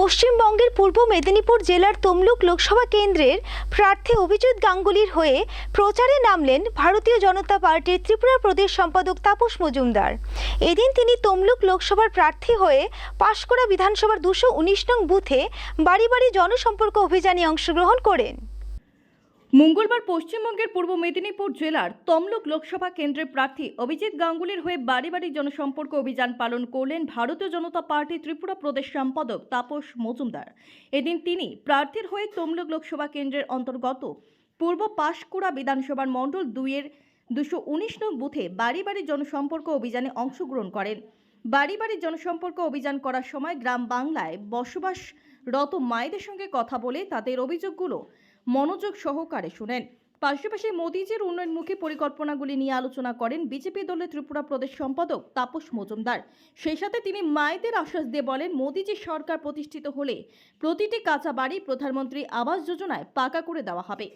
পশ্চিমবঙ্গের পূর্ব মেদিনীপুর জেলার তমলুক লোকসভা কেন্দ্রের প্রার্থী অভিজিৎ গাঙ্গুলির হয়ে প্রচারে নামলেন ভারতীয় জনতা পার্টির ত্রিপুরা প্রদেশ সম্পাদক তাপস মজুমদার। এদিন তিনি তমলুক লোকসভার প্রার্থী হয়ে পাশকোড়া বিধানসভার দুশো উনিশ নং বুথে বাড়ি বাড়ি জনসম্পর্ক অভিযানে অংশগ্রহণ করেন। মঙ্গলবার পশ্চিমবঙ্গের পূর্ব মেদিনীপুর জেলার তমলুক লোকসভা কেন্দ্রের প্রার্থী অভিজিৎ গাঙ্গুলির হয়ে বাড়ি বাড়ি জনসম্পর্ক অভিযান পালন করলেন ভারতীয় জনতা পার্টি ত্রিপুরা প্রদেশ সম্পাদক তাপস মজুমদার। এদিন তিনি প্রার্থীর হয়ে তমলুক লোকসভা কেন্দ্রের অন্তর্গত পূর্ব পাশকুড়া বিধানসভার মণ্ডল দুইয়ের দুশো উনিশ নং বুথে বাড়ি বাড়ি জনসম্পর্ক অভিযানে অংশগ্রহণ করেন। বাড়ি বাড়ি জনসম্পর্ক অভিযান করার সময় গ্রাম বাংলায় বসবাসরত মায়েদের সঙ্গে কথা বলে তাদের অভিযোগগুলো মনোযোগ সহকারে শুনেন। পাশাপাশি মোদিজির উন্নয়নমুখী পরিকল্পনাগুলি নিয়ে আলোচনা করেন বিজেপি দলের ত্রিপুরা প্রদেশ সম্পাদক তাপস মজুমদার। সেই সাথে তিনি মায়েদের আশ্বাস দিয়ে বলেন, মোদিজি সরকার প্রতিষ্ঠিত হলে প্রতিটি কাঁচা বাড়ি প্রধানমন্ত্রী আবাস যোজনায় পাকা করে দেওয়া হবে।